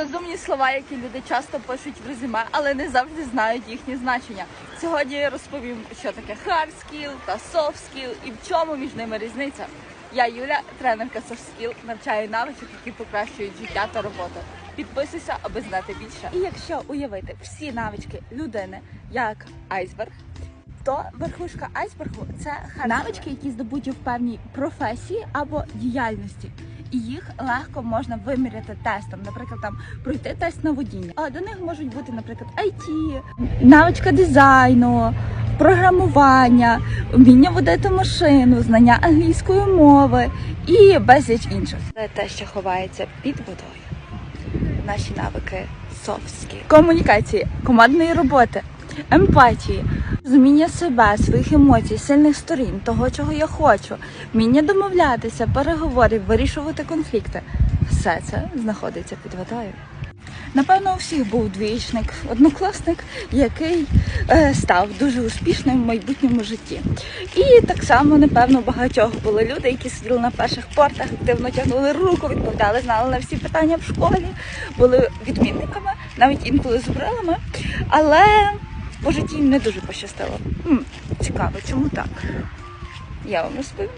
Розумні слова, які люди часто пишуть в резюме, але не завжди знають їхнє значення. Сьогодні я розповім, що таке hard skill та soft skill і в чому між ними різниця. Я Юля, тренерка soft skill, навчаю навичок, які покращують життя та роботу. Підписуйся, аби знати більше. І якщо уявити всі навички людини як айсберг, то верхушка айсбергу це навички, які здобуті в певній професії або діяльності. І їх легко можна виміряти тестом, наприклад, там пройти тест на водіння. А до них можуть бути, наприклад, IT, навичка дизайну, програмування, вміння водити машину, знання англійської мови і безліч інших. Це те, що ховається під водою. Наші навики skills. комунікації, командної роботи, емпатії, розуміння себе, своїх емоцій, сильних сторін, того, чого я хочу, вміння домовлятися, переговорів, вирішувати конфлікти. Все це знаходиться під водою. Напевно, у всіх був двічник, однокласник, який е, став дуже успішним в майбутньому житті. І так само, напевно, багатьох були люди, які сиділи на перших портах, активно тягнули руку, відповідали, знали на всі питання в школі, були відмінниками, навіть інколи з брилами. Але по житті їм не дуже пощастило. Цікаво, чому так? Я вам розповім.